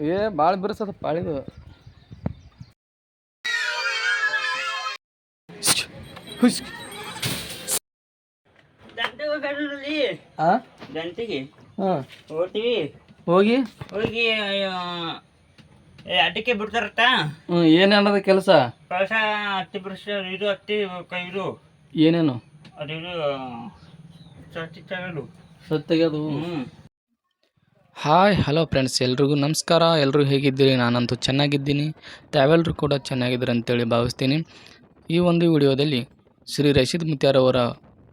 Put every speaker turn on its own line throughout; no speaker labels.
ಏ ಭಾಳ ಬಿರ್ಸದ ಪಾಳಿದು. ಆ?
ದಂಟಿಗೆ
ಹಾ.
ಹೋಗ್ತೀವಿ.
ಹೋಗಿ?
ಹೋಗಿ ಅಯ್ಯೋ, ಏ ಅಡಿಕೆ ಬಿಡ್ತಾರತ್ತ?
ಹ್ಞೂ ಏನೇನದ ಕೆಲಸ?
ಕಳಸ ಹತ್ತಿ ಬ್ರಷ್ ಇದು ಹತ್ತಿ ಕ- ಇದು.
ಏನೇನು?
ಅದು ಇದು ಚಟ್ಟಿ ತಗಲು.
ಅದು
ಹ್ಞೂ
ಹಾಯ್, ಹಲೋ ಫ್ರೆಂಡ್ಸ್, ಎಲ್ರಿಗೂ ನಮಸ್ಕಾರ. ಎಲ್ಲರೂ ಹೇಗಿದ್ದೀರಿ? ನಾನಂತೂ ಚೆನ್ನಾಗಿದ್ದೀನಿ. ತಾವೆಲ್ಲರೂ ಕೂಡ ಚೆನ್ನಾಗಿದ್ದೀರಿ ಅಂತೇಳಿ ಭಾವಿಸ್ತೀನಿ. ಈ ಒಂದು ವಿಡಿಯೋದಲ್ಲಿ ಶ್ರೀ ರಶೀದ್ ಮುತ್ಯಾರವರ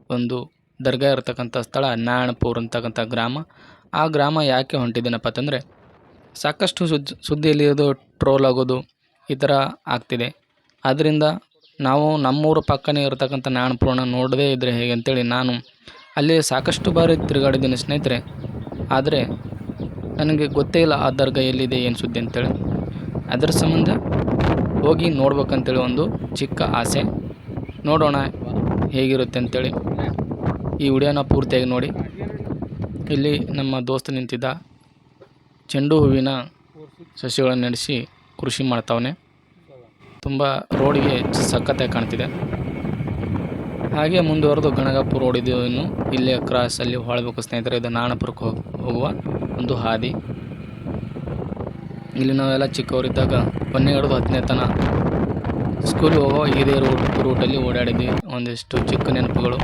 ಒಂದು ದರ್ಗಾ ಇರತಕ್ಕಂಥ ಸ್ಥಳ, ನಾರಾಯಣಪುರ್ ಅಂತಕ್ಕಂಥ ಗ್ರಾಮ. ಆ ಗ್ರಾಮ ಯಾಕೆ ಹೊಂಟಿದ್ದೀನಪ್ಪ ಅಂತಂದರೆ, ಸಾಕಷ್ಟು ಸುದ್ ಸುದ್ದಿಯಲ್ಲಿ ಇದು ಟ್ರೋಲ್ ಆಗೋದು ಈ ಥರ ಆಗ್ತಿದೆ. ಆದ್ದರಿಂದ ನಾವು ನಮ್ಮೂರ ಪಕ್ಕನೇ ಇರತಕ್ಕಂಥ ನಾರಾಯಣಪುರನ ನೋಡದೇ ಇದ್ದರೆ ಹೇಗೆ ಅಂತೇಳಿ ನಾನು ಅಲ್ಲಿ ಸಾಕಷ್ಟು ಬಾರಿ ತಿರುಗಾಡಿದ್ದೀನಿ ಸ್ನೇಹಿತರೆ. ಆದರೆ ನನಗೆ ಗೊತ್ತೇ ಇಲ್ಲ ಆ ದರ್ಗಾ ಎಲ್ಲಿದೆ, ಏನು ಸುದ್ದಿ ಅಂತೇಳಿ. ಅದರ ಸಂಬಂಧ ಹೋಗಿ ನೋಡ್ಬೇಕಂತೇಳಿ ಒಂದು ಚಿಕ್ಕ ಆಸೆ. ನೋಡೋಣ ಹೇಗಿರುತ್ತೆ ಅಂತೇಳಿ. ಈ ವಿಡಿಯೋನ ಪೂರ್ತಿಯಾಗಿ ನೋಡಿ. ಇಲ್ಲಿ ನಮ್ಮ ದೋಸ್ತ ನಿಂತಿದ್ದ ಚೆಂಡು ಹೂವಿನ ಸಸಿಗಳನ್ನು ನಡೆಸಿ ಕೃಷಿ ಮಾಡ್ತಾವನೆ. ತುಂಬ ರೋಡಿಗೆ ಸಖತ್ತಾಗಿ ಕಾಣ್ತಿದೆ. ಹಾಗೆ ಮುಂದುವರೆದು ಗಣಗಾಪುರ ರೋಡ್ ಇದು ಇನ್ನು ಇಲ್ಲೇ ಕ್ರಾಸಲ್ಲಿ ಹೊಳಬೇಕು ಸ್ನೇಹಿತರೆ, ಇದು ನಾಣಪುರಕ್ಕೆ ಹೋಗಿ, ಹೋಗುವ. ಒಂದು ಹಾದಿ. ಇಲ್ಲಿ ನಾವೆಲ್ಲ ಚಿಕ್ಕವರಿದ್ದಾಗ ಒಂದನೇ ಹಿಡಿದು ಹತ್ತನೇ ತನ ಸ್ಕೂಲಿಗೆ ಹೋಗೋ ಇದೇ ರೂಟ್ ರೂಟಲ್ಲಿ ಓಡಾಡಿದ್ವಿ. ಒಂದಿಷ್ಟು ಚಿಕ್ಕ ನೆನಪುಗಳು.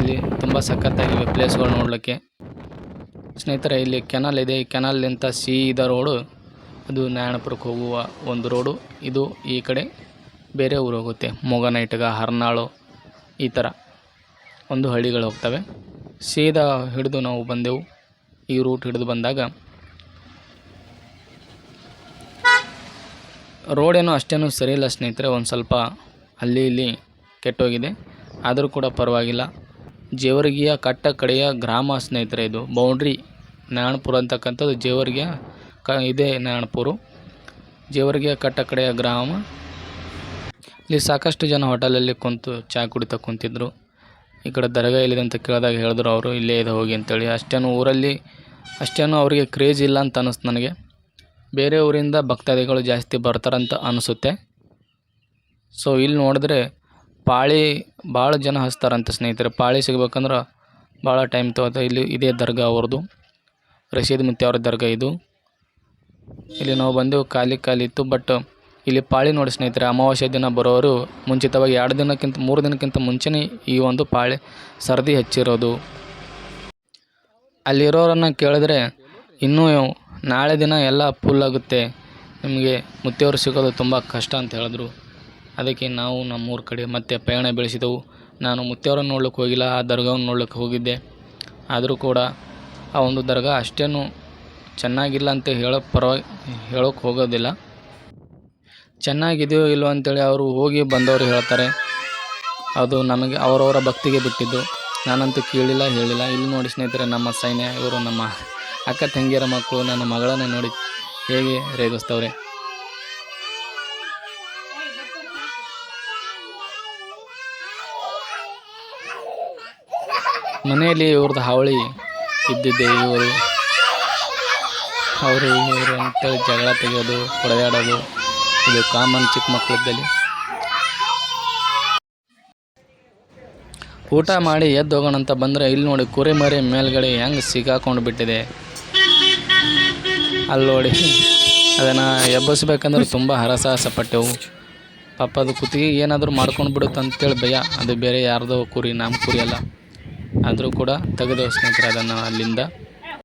ಇಲ್ಲಿ ತುಂಬ ಸಖತ್ತಾಗಿವೆ ಪ್ಲೇಸ್ಗಳು ನೋಡಲಿಕ್ಕೆ. ಸ್ನೇಹಿತರೆ, ಇಲ್ಲಿ ಕೆನಲ್ ಇದೆ. ಈ ಕೆನಲ್ನಿಂದ ಸೀದಾ ರೋಡು ಅದು ನಾರಾಯಣಪುರಕ್ಕೆ ಹೋಗುವ ಒಂದು ರೋಡು ಇದು ಈ ಕಡೆ ಬೇರೆ ಊರು ಹೋಗುತ್ತೆ. ಮೊಗನೈಟ್ಗ ಹರ್ನಾಳು, ಈ ಥರ ಒಂದು ಹಳ್ಳಿಗಳು ಹೋಗ್ತವೆ. ಸೀದಾ ಹಿಡಿದು ನಾವು ಬಂದೆವು. ಈ ರೂಟ್ ಹಿಡಿದು ಬಂದಾಗ ರೋಡೇನು ಅಷ್ಟೇನು ಸರಿ ಇಲ್ಲ ಸ್ನೇಹಿತರೆ, ಒಂದು ಸ್ವಲ್ಪ ಅಲ್ಲಿ ಇಲ್ಲಿ ಕೆಟ್ಟೋಗಿದೆ. ಆದರೂ ಕೂಡ ಪರವಾಗಿಲ್ಲ. ಜೇವರ್ಗಿಯ ಕಟ್ಟ ಕಡೆಯ ಗ್ರಾಮ ಸ್ನೇಹಿತರೆ ಇದು. ಬೌಂಡ್ರಿ ನಾರಾಯಣಪುರ ಅಂತಕ್ಕಂಥದ್ದು ಜೇವರ್ಗಿಯ ಕ, ಇದೇ ನಾರಾಯಣಪುರ. ಜೇವರ್ಗಿಯ ಕಟ್ಟ ಕಡೆಯ ಗ್ರಾಮ. ಇಲ್ಲಿ ಸಾಕಷ್ಟು ಜನ ಹೋಟೆಲಲ್ಲಿ ಕುಂತು ಚಹಾ ಕುಡಿತಾ ಕುಂತಿದ್ರು. ಈ ಕಡೆ ದರ್ಗಾ ಎಲ್ಲಿದೆ ಅಂತ ಕೇಳಿದಾಗ ಹೇಳಿದ್ರು ಅವರು, ಇಲ್ಲೇ ಇದೆ, ಹೋಗಿ ಅಂತೇಳಿ. ಅಷ್ಟೇನು ಊರಲ್ಲಿ, ಅಷ್ಟೇನು ಅವರಿಗೆ ಕ್ರೇಜ್ ಇಲ್ಲ ಅಂತ ಅನ್ನಿಸ್ತು ನನಗೆ. ಬೇರೆ ಊರಿಂದ ಭಕ್ತಾದಿಗಳು ಜಾಸ್ತಿ ಬರ್ತಾರಂತ ಅನಿಸುತ್ತೆ ಸೊ ಇಲ್ಲಿ ನೋಡಿದ್ರೆ ಪಾಳಿ ಭಾಳ ಜನ ಹಚ್ತಾರಂತ ಸ್ನೇಹಿತರೆ. ಪಾಳಿ ಸಿಗ್ಬೇಕಂದ್ರೆ ಭಾಳ ಟೈಮ್ ತಗೋತ. ಇಲ್ಲಿ ಇದೇ ದರ್ಗಾ ಅವ್ರದ್ದು. ರಶೀದ್ ಮುತ್ತಿ ಅವ್ರ ದರ್ಗಾ ಇದು. ಇಲ್ಲಿ ನಾವು ಬಂದೆವು, ಖಾಲಿ ಖಾಲಿ ಇತ್ತು ಬಟ್ ಇಲ್ಲಿ ಪಾಳಿ ನೋಡಿ ಸ್ನೇಹಿತರೆ, ಅಮಾವಾಸ್ಯೆ ದಿನ ಬರೋರು ಮುಂಚಿತವಾಗಿ ಎರಡು ದಿನಕ್ಕಿಂತ, ಮೂರು ದಿನಕ್ಕಿಂತ ಮುಂಚೆನೇ ಈ ಒಂದು ಪಾಳಿ ಸರದಿ ಹೆಚ್ಚಿರೋದು. ಅಲ್ಲಿರೋರನ್ನು ಕೇಳಿದ್ರೆ, ಇನ್ನೂ ನಾಳೆ ದಿನ ಎಲ್ಲ ಫುಲ್ ಆಗುತ್ತೆ. ನಿಮಗೆ ಮುತ್ತಿಯವರು ಸಿಗೋದು ತುಂಬ ಕಷ್ಟ ಅಂತ ಹೇಳಿದ್ರು. ಅದಕ್ಕೆ ನಾವು ನಮ್ಮೂರ ಕಡೆ ಮತ್ತೆ ಪಯಣ ಬೆಳೆಸಿದೆವು. ನಾನು ಮುತ್ತೆಯವರನ್ನು ನೋಡ್ಲಿಕ್ಕೆ ಹೋಗಿಲ್ಲ, ಆ ದರ್ಗಾವನ್ನು ನೋಡ್ಲಿಕ್ಕೆ ಹೋಗಿದ್ದೆ. ಆದರೂ ಕೂಡ ಆ ಒಂದು ದರ್ಗಾ ಅಷ್ಟೇನು ಚೆನ್ನಾಗಿಲ್ಲ ಅಂತ ಹೇಳೋ ಪರವಾಗಿ ಹೇಳೋಕ್ಕೆ ಹೋಗೋದಿಲ್ಲ. ಚೆನ್ನಾಗಿದೆಯೋ ಇಲ್ಲೋ ಅಂತೇಳಿ ಅವರು ಹೋಗಿ ಬಂದವರು ಹೇಳ್ತಾರೆ. ಅದು ನಮಗೆ ಅವರವರ ಭಕ್ತಿಗೆ ಬಿಟ್ಟಿದ್ದು. ನಾನಂತೂ ಕೇಳಿಲ್ಲ, ಹೇಳಿಲ್ಲ. ಇಲ್ಲಿ ನೋಡಿ ಸ್ನೇಹಿತರೆ, ನಮ್ಮ ಸೈನ್ಯ, ಇವರು ನಮ್ಮ ಅಕ್ಕ ತಂಗಿಯರ ಮಕ್ಕಳು, ನನ್ನ ಮಗಳನ್ನು ನೋಡಿ ಹೇಗೆ ರೇಗಿಸ್ತವ್ರೆ. ಮನೆಯಲ್ಲಿ ಇವ್ರದ್ದು ಹಾವಳಿ ಇದ್ದಿದ್ದೆ ಇವರು. ಅವರು ಇವರು ಅಂತೇಳಿ ಜಗಳ ತೆಗೆಯೋದು, ಹೊಡೆದಾಡೋದು. ಇದು ಕಾಮನ್ ಚಿಕ್ಕ ಮಕ್ಕಳಿದ್ದಲ್ಲಿ ಊಟ ಮಾಡಿ ಎದ್ದು ಹೋಗೋಣ ಅಂತ ಬಂದರೆ ಇಲ್ಲಿ ನೋಡಿ ಕುರಿ ಮರಿ ಮೇಲ್ಗಡೆ ಹೆಂಗೆ ಸಿಗಾಕೊಂಡು ಬಿಟ್ಟಿದೆ. ಅಲ್ಲಿ ನೋಡಿ ಅದನ್ನು ಎಬ್ಬಿಸ್ಬೇಕಂದ್ರೆ ತುಂಬ ಹರಸಾಹಸ ಪಟ್ಟೆವು ಪಾಪ ಅದು ಕುತ್ತಿಗೆ ಏನಾದರೂ ಮಾಡ್ಕೊಂಡು ಬಿಡುತ್ತೆ ಅಂತೇಳಿ ಭಯ. ಅದು ಬೇರೆ ಯಾರ್ದೋ ಕುರಿ ನಮ್ಮ ಕುರಿ ಅಲ್ಲ. ಆದರೂ ಕೂಡ ತೆಗೆದು ಸ್ನೇಹಿತರೆ ಅದನ್ನು ಅಲ್ಲಿಂದ.